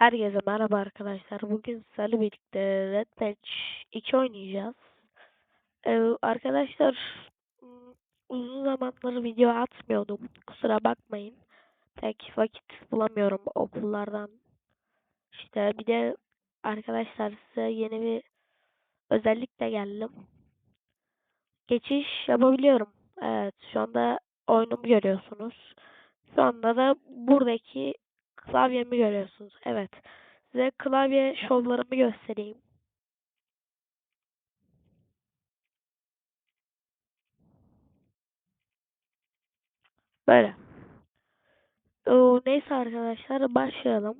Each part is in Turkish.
Herkese merhaba arkadaşlar. Bugün sizlerle birlikte Red Match 2 oynayacağız. Ee, arkadaşlar uzun zamandır video atmıyordum. Kusura bakmayın. Pek vakit bulamıyorum okullardan. İşte bir de arkadaşlar size yeni bir özellikle geldim. Geçiş yapabiliyorum. Evet şu anda oyunumu görüyorsunuz. Şu anda da buradaki klavyemi görüyorsunuz. Evet. Size klavye şovlarımı göstereyim. Böyle. Oo, neyse arkadaşlar başlayalım.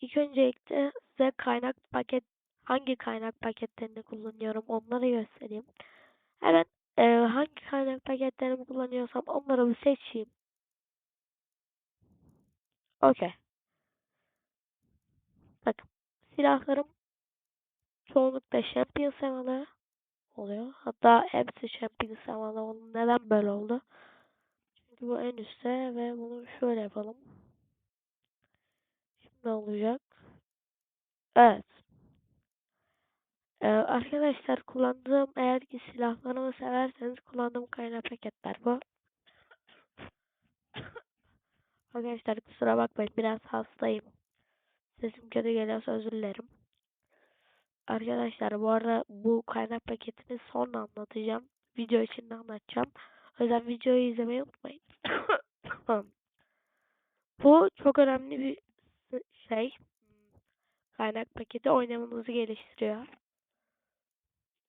İlk öncelikle size kaynak paket hangi kaynak paketlerini kullanıyorum onları göstereyim. Hemen e, hangi kaynak paketlerimi kullanıyorsam onları bir seçeyim. Okey. Bakın silahlarım çoğunlukla Champion semalı oluyor. Hatta hepsi Champion semalı oldu. Neden böyle oldu? Çünkü bu en üstte ve bunu şöyle yapalım. Şimdi olacak. Evet. Ee, arkadaşlar kullandığım eğer ki silahlarımı severseniz kullandığım kaynak paketler bu. Arkadaşlar kusura bakmayın biraz hastayım. Sesim kötü geliyorsa özür dilerim. Arkadaşlar bu arada bu kaynak paketini sonra anlatacağım. Video içinde anlatacağım. O yüzden videoyu izlemeyi unutmayın. bu çok önemli bir şey. Kaynak paketi oynamamızı geliştiriyor.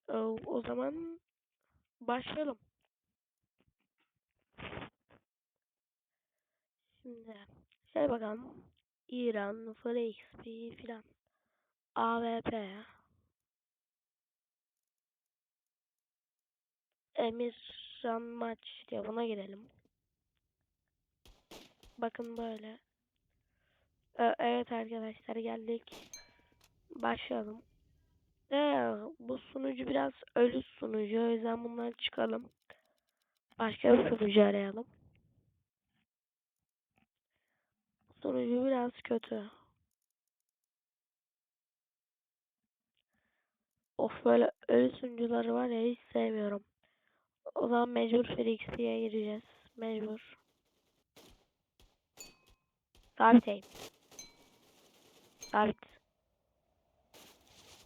O, o zaman başlayalım. Şimdi şey bakalım. İran, Full XP filan. AWP. Emirhan maç diye buna girelim. Bakın böyle. Ee, evet arkadaşlar geldik. Başlayalım. Ee, bu sunucu biraz ölü sunucu. O yüzden bundan çıkalım. Başka bir sunucu arayalım. Sunucu biraz kötü. Of böyle ölü sunucuları var ya hiç sevmiyorum. O zaman mecbur Felix'e gireceğiz. Mecbur. Sabit aim. Sabit.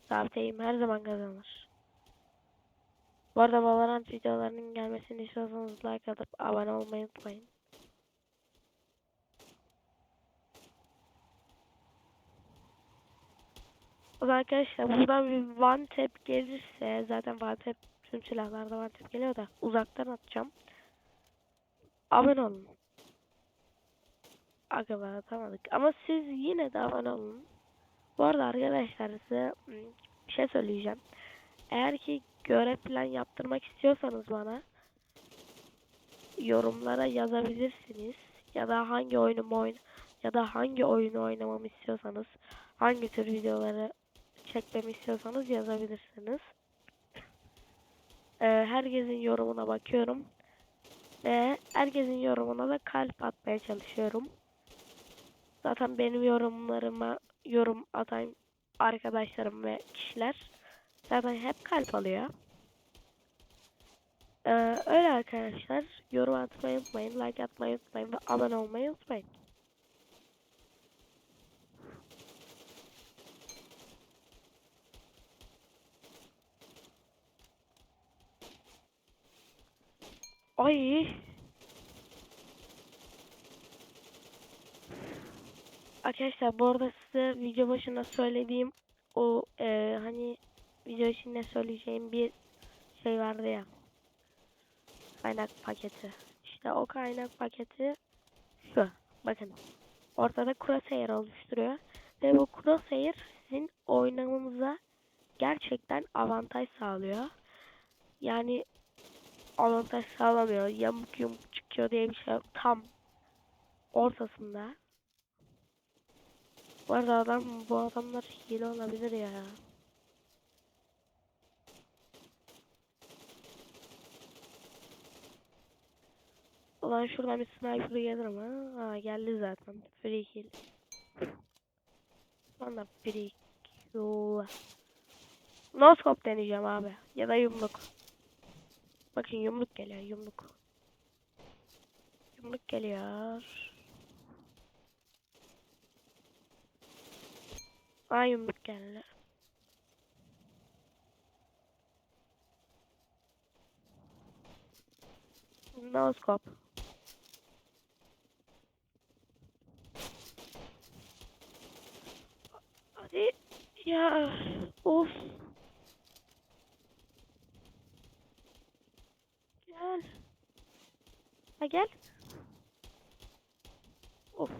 Sabit aim her zaman kazanır. Bu arada Valorant videolarının gelmesini istiyorsanız like atıp abone olmayı unutmayın. O arkadaşlar buradan bir one tap gelirse zaten one tap tüm silahlarda one tap geliyor da uzaktan atacağım. Abone olun. Aga atamadık. Ama siz yine de abone olun. Bu arada arkadaşlar size hmm, bir şey söyleyeceğim. Eğer ki görev plan yaptırmak istiyorsanız bana yorumlara yazabilirsiniz. Ya da hangi oyunu oyun ya da hangi oyunu oynamamı istiyorsanız hangi tür videoları çekmemi istiyorsanız yazabilirsiniz. Ee, herkesin yorumuna bakıyorum. Ve herkesin yorumuna da kalp atmaya çalışıyorum. Zaten benim yorumlarıma yorum atan arkadaşlarım ve kişiler zaten hep kalp alıyor. Ee, öyle arkadaşlar. Yorum atmayı unutmayın, like atmayı unutmayın ve abone olmayı unutmayın. Ay. Arkadaşlar bu arada size video başında söylediğim o e, hani video içinde söyleyeceğim bir şey vardı ya. Kaynak paketi. İşte o kaynak paketi şu. Bakın. Ortada crosshair oluşturuyor. Ve bu crosshair sizin oynamanıza gerçekten avantaj sağlıyor. Yani avantaj sağlamıyor. Yamuk yumuk çıkıyor diye bir şey yok. Tam ortasında. Bu arada adam, bu adamlar hile olabilir ya. Ulan şuradan bir sniper gelir mi? Ha geldi zaten. Free kill. Sonra birikiyor. No scope deneyeceğim abi. Ya da yumruk. Bakın yumruk geliyor yumruk. Yumruk geliyor. Aa yumruk geldi. No scope. Hadi ya of. Gel. Ha gel. Of.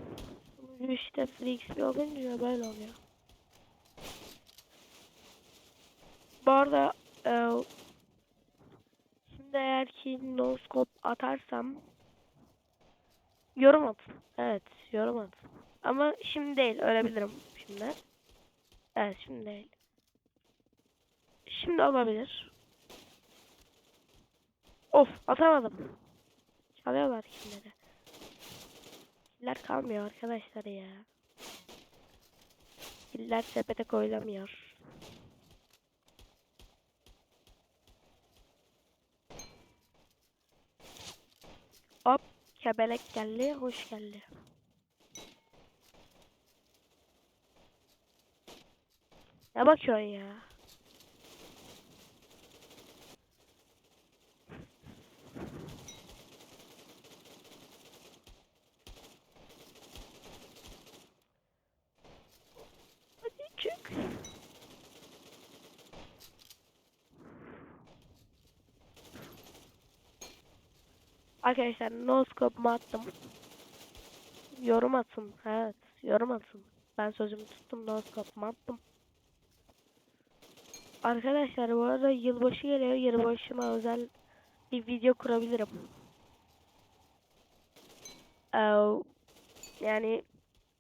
Bir olunca böyle oluyor. Bu arada e, şimdi eğer ki no atarsam yorum atın. Evet yorum atın. Ama şimdi değil ölebilirim şimdi. Evet şimdi değil. Şimdi olabilir. Of atamadım. Çalıyorlar kimleri. Killer kalmıyor arkadaşlar ya. Killer sepete koyulamıyor. Hop kebelek geldi hoş geldi. Ne bakıyorsun ya? Hadi çık. Arkadaşlar no scope attım. Yorum atın. Evet, yorum atın. Ben sözümü tuttum no scope attım. Arkadaşlar bu arada yılbaşı geliyor. Yılbaşıma özel bir video kurabilirim. Ee, yani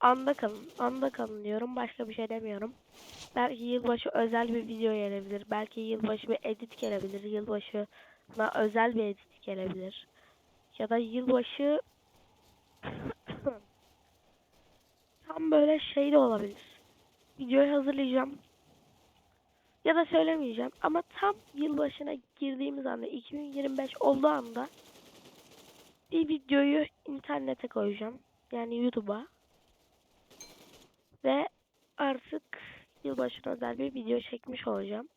anda kalın. Anda kalın diyorum. Başka bir şey demiyorum. Belki yılbaşı özel bir video gelebilir. Belki yılbaşı bir edit gelebilir. Yılbaşına özel bir edit gelebilir. Ya da yılbaşı tam böyle şey de olabilir. Videoyu hazırlayacağım. Ya da söylemeyeceğim ama tam yılbaşına girdiğimiz anda 2025 olduğu anda bir videoyu internete koyacağım. Yani YouTube'a. Ve artık yılbaşına özel bir video çekmiş olacağım.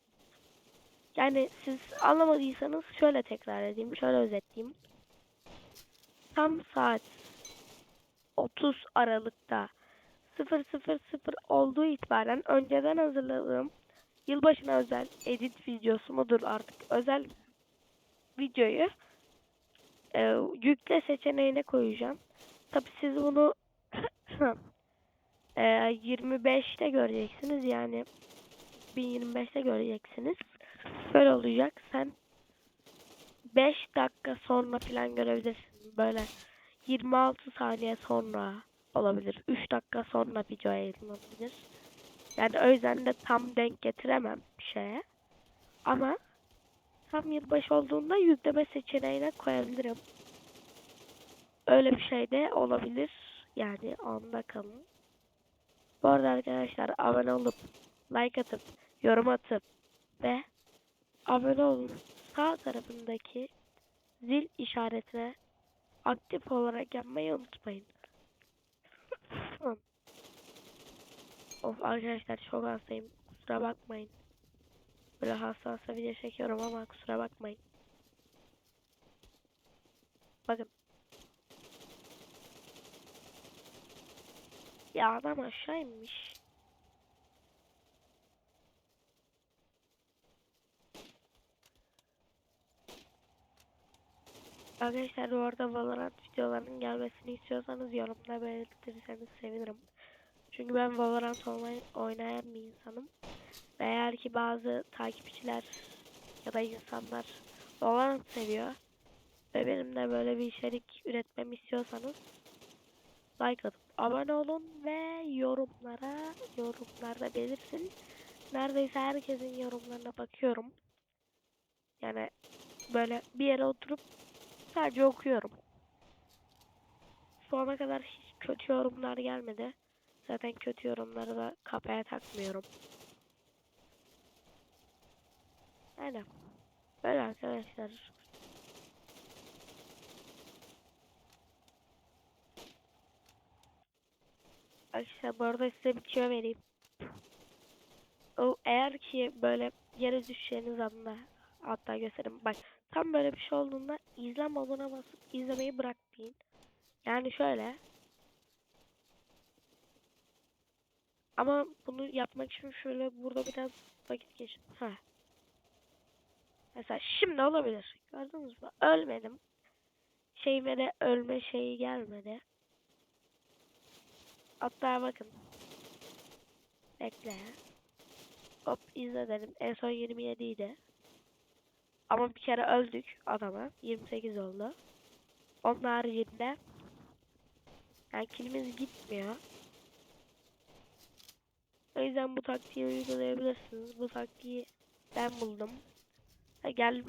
Yani siz anlamadıysanız şöyle tekrar edeyim, şöyle özetleyeyim. Tam saat 30 Aralık'ta 000 olduğu itibaren önceden hazırladığım yılbaşına özel edit videosu mudur artık özel videoyu e, yükle seçeneğine koyacağım. Tabi siz bunu e, 25'te göreceksiniz yani 1025'te göreceksiniz. Böyle olacak. Sen 5 dakika sonra falan görebilirsin. Böyle 26 saniye sonra olabilir. 3 dakika sonra video yayınlanabilir. Yani o yüzden de tam denk getiremem şeye. Ama tam yılbaşı olduğunda yükleme seçeneğine koyabilirim. Öyle bir şey de olabilir. Yani anda kalın. Bu arada arkadaşlar abone olup like atıp yorum atıp ve abone olun sağ tarafındaki zil işaretine aktif olarak yapmayı unutmayın. of arkadaşlar çok hastayım. Kusura bakmayın. Böyle hasta hasta video çekiyorum ama kusura bakmayın. Bakın. Ya adam aşağı. Arkadaşlar bu arada Valorant videolarının gelmesini istiyorsanız yorumda belirtirseniz sevinirim. Çünkü ben Valorant oynayan bir insanım. Ve eğer ki bazı takipçiler ya da insanlar Valorant seviyor ve benim de böyle bir içerik üretmemi istiyorsanız like atıp abone olun ve yorumlara yorumlarda belirsin. Neredeyse herkesin yorumlarına bakıyorum. Yani böyle bir yere oturup sadece okuyorum. Şu ana kadar hiç kötü yorumlar gelmedi. Zaten kötü yorumları da kafaya takmıyorum. Aynen. Böyle arkadaşlar. Arkadaşlar bu arada size bir tüyo vereyim. O eğer ki böyle yere düşeceğiniz anda hatta göstereyim. Bak tam böyle bir şey olduğunda izlen moduna basıp izlemeyi bırak deyin. Yani şöyle. Ama bunu yapmak için şöyle burada biraz vakit geçin. Ha. Mesela şimdi olabilir. Gördünüz mü? Ölmedim. Şeyime de ölme şeyi gelmedi. Hatta bakın. Bekle. Hop izle dedim. En son 27 idi. Ama bir kere öldük adama. 28 oldu. Onun haricinde yani kilimiz gitmiyor. O yüzden bu taktiği uygulayabilirsiniz. Bu taktiği ben buldum. Ha, gel.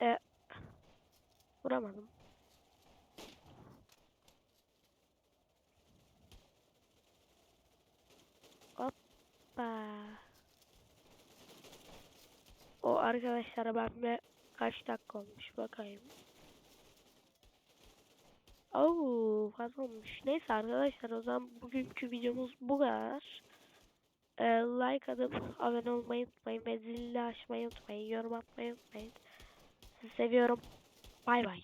E, vuramadım. Hoppa. O arkadaşlar ben de kaç dakika olmuş bakayım. Oo fazla olmuş. Neyse arkadaşlar o zaman bugünkü videomuz bu kadar. Ee, like atıp abone olmayı unutmayın ve zilli açmayı unutmayın. Yorum atmayı unutmayın. Sizi seviyorum. Bay bay.